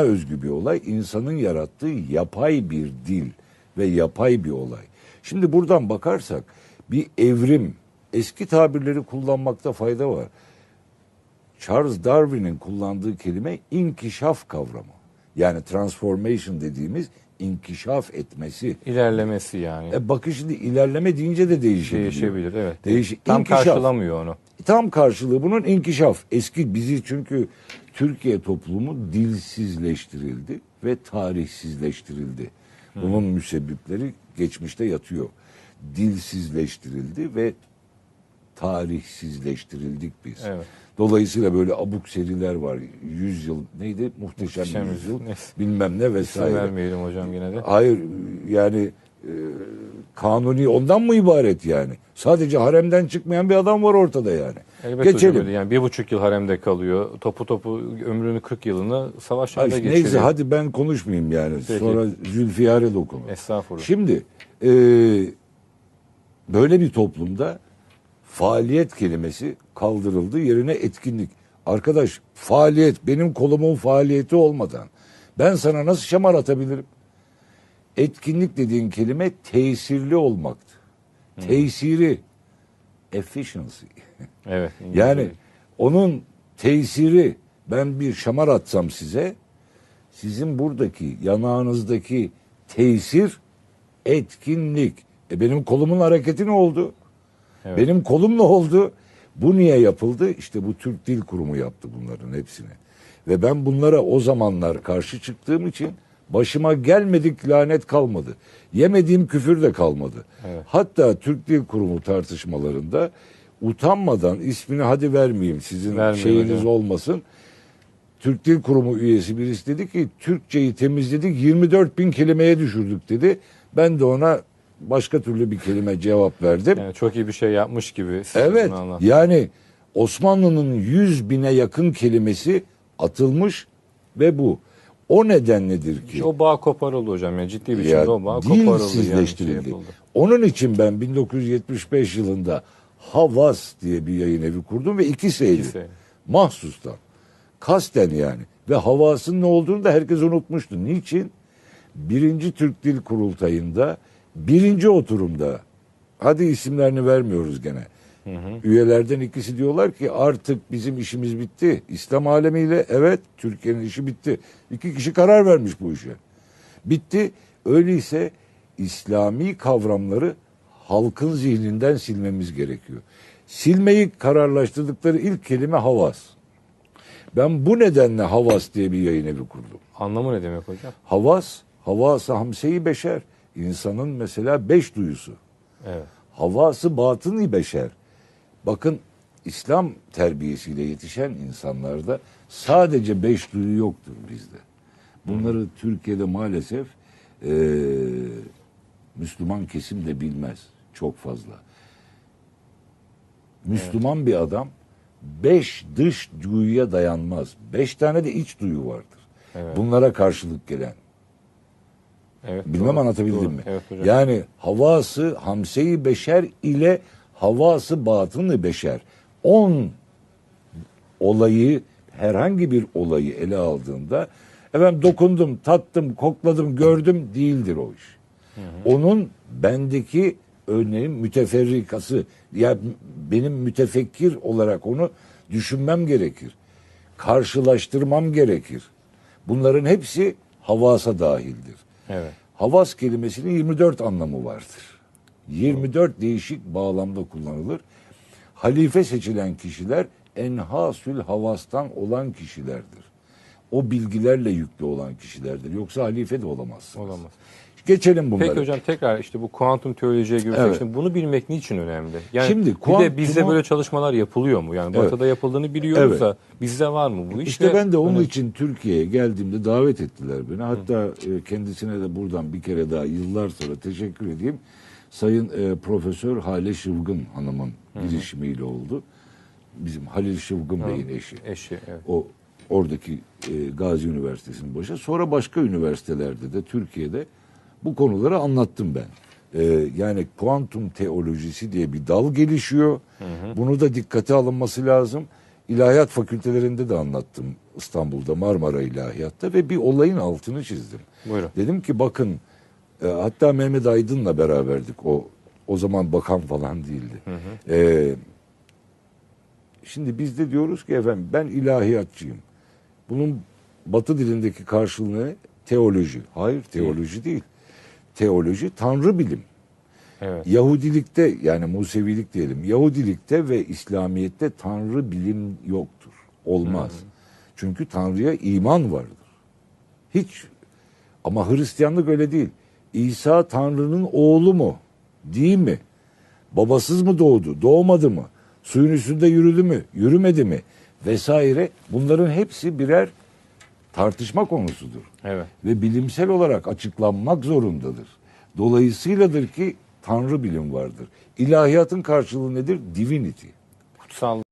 özgü bir olay, insanın yarattığı yapay bir dil ve yapay bir olay. Şimdi buradan bakarsak bir evrim, eski tabirleri kullanmakta fayda var. Charles Darwin'in kullandığı kelime inkişaf kavramı. Yani transformation dediğimiz inkişaf etmesi. İlerlemesi yani. E bakın şimdi ilerleme deyince de değişebiliyor. Değişebilir evet. Değiş- Tam İnkişaf. karşılamıyor onu. Tam karşılığı bunun inkişaf. Eski bizi çünkü Türkiye toplumu dilsizleştirildi ve tarihsizleştirildi. Bunun müsebbipleri geçmişte yatıyor. Dilsizleştirildi ve tarihsizleştirildik biz. Evet. Dolayısıyla böyle abuk seriler var. Yüz yıl neydi? Muhteşem, Muhteşem yüzyıl. Yüzyıl. Neyse. Bilmem ne İsim vesaire. vermeyelim hocam yine de. Hayır yani e, kanuni ondan mı ibaret yani? Sadece haremden çıkmayan bir adam var ortada yani. Elbette Geçelim. hocam. Yani bir buçuk yıl haremde kalıyor. Topu topu ömrünün 40 yılını savaşlarda geçiriyor. neyse hadi ben konuşmayayım yani. Peki. Sonra Zülfiyar'e dokunur. Estağfurullah. Şimdi e, böyle bir toplumda faaliyet kelimesi kaldırıldı yerine etkinlik. Arkadaş faaliyet benim kolumun faaliyeti olmadan ben sana nasıl şamar atabilirim? Etkinlik dediğin kelime tesirli olmaktı. Tesiri efficiency. Evet. Yani onun tesiri ben bir şamar atsam size sizin buradaki yanağınızdaki tesir etkinlik. E benim kolumun hareketi ne oldu? Evet. Benim kolum ne oldu? Bu niye yapıldı? İşte bu Türk Dil Kurumu yaptı bunların hepsini. Ve ben bunlara o zamanlar karşı çıktığım için başıma gelmedik lanet kalmadı. Yemediğim küfür de kalmadı. Evet. Hatta Türk Dil Kurumu tartışmalarında utanmadan ismini hadi vermeyeyim sizin Vermeyin şeyiniz hocam. olmasın. Türk Dil Kurumu üyesi birisi dedi ki Türkçeyi temizledik 24 bin kelimeye düşürdük dedi. Ben de ona başka türlü bir kelime cevap verdim. Yani çok iyi bir şey yapmış gibi. Evet yani Osmanlı'nın 100 bine yakın kelimesi atılmış ve bu. O nedenledir ki o bağ koparıldı hocam. Yani ciddi bir ya, şekilde o bağ koparıldı. Yani şey yapıldı. Onun için ben 1975 yılında Havas diye bir yayın evi kurdum ve iki seydi. İkisi. Mahsustan. Kasten yani. Ve Havas'ın ne olduğunu da herkes unutmuştu. Niçin? Birinci Türk Dil Kurultayı'nda birinci oturumda hadi isimlerini vermiyoruz gene. Üyelerden ikisi diyorlar ki artık bizim işimiz bitti. İslam alemiyle evet Türkiye'nin işi bitti. İki kişi karar vermiş bu işe. Bitti. Öyleyse İslami kavramları halkın zihninden silmemiz gerekiyor. Silmeyi kararlaştırdıkları ilk kelime havas. Ben bu nedenle havas diye bir yayın evi kurdum. Anlamı ne demek hocam? Havas, havası hamseyi beşer. İnsanın mesela beş duyusu. Evet. Havası batını beşer. Bakın İslam terbiyesiyle yetişen insanlarda sadece beş duyu yoktur bizde. Bunları Türkiye'de maalesef eee, Müslüman kesim de bilmez çok fazla. Müslüman bir adam beş dış duyuya dayanmaz. Beş tane de iç duyu vardır. Evet. Bunlara karşılık gelen. Evet. Bilmem doğru, anlatabildim doğru. mi? Evet hocam. Yani havası hamseyi beşer ile havası batını beşer. On olayı herhangi bir olayı ele aldığında efendim dokundum, tattım, kokladım, gördüm değildir o iş. Onun bendeki örneğin müteferrikası ya benim mütefekkir olarak onu düşünmem gerekir. Karşılaştırmam gerekir. Bunların hepsi havasa dahildir. Evet. Havas kelimesinin 24 anlamı vardır. 24 değişik bağlamda kullanılır. Halife seçilen kişiler enhasül havastan olan kişilerdir. O bilgilerle yüklü olan kişilerdir. Yoksa halife de olamazsınız. Olamaz. Geçelim bunları. Peki hocam tekrar işte bu kuantum teolojiye girsek Evet. şimdi bunu bilmek niçin önemli? Yani Şimdi bir kuantumu- de bizde böyle çalışmalar yapılıyor mu? Yani Evet. Batı'da yapıldığını biliyoruz Evet. da bizde var mı bu iş? İşte ben de onun hani- için Türkiye'ye geldiğimde davet ettiler beni. Hatta e, kendisine de buradan bir kere daha yıllar sonra teşekkür edeyim. Sayın e, Profesör Hale Şıvgın Hanım'ın girişimiyle oldu. Bizim Halil Şıvgın Bey'in eşi. eşi evet. O oradaki e, Gazi Üniversitesi'nin başı. Sonra başka üniversitelerde de Türkiye'de bu konuları anlattım ben. E, yani kuantum teolojisi diye bir dal gelişiyor. Bunu da dikkate alınması lazım. İlahiyat fakültelerinde de anlattım İstanbul'da Marmara İlahiyat'ta ve bir olayın altını çizdim. Buyurun. Dedim ki bakın e, hatta Mehmet Aydın'la beraberdik. O o zaman bakan falan değildi. E, şimdi biz de diyoruz ki efendim ben ilahiyatçıyım. Bunun Batı dilindeki karşılığı teoloji. Hayır teoloji değil. Teoloji tanrı bilim. Evet. Yahudilikte yani Musevilik diyelim. Yahudilikte ve İslamiyet'te tanrı bilim yoktur. Olmaz. Çünkü tanrıya iman vardır. Hiç. Ama Hristiyanlık öyle değil. İsa tanrının oğlu mu? Değil mi? Babasız mı doğdu? Doğmadı mı? Suyun üstünde yürüdü mü? Yürümedi mi? Vesaire. Bunların hepsi birer tartışma konusudur Evet. ve bilimsel olarak açıklanmak zorundadır. Dolayısıyladır ki Tanrı bilim vardır. İlahiyatın karşılığı nedir? Divinity. Kutsal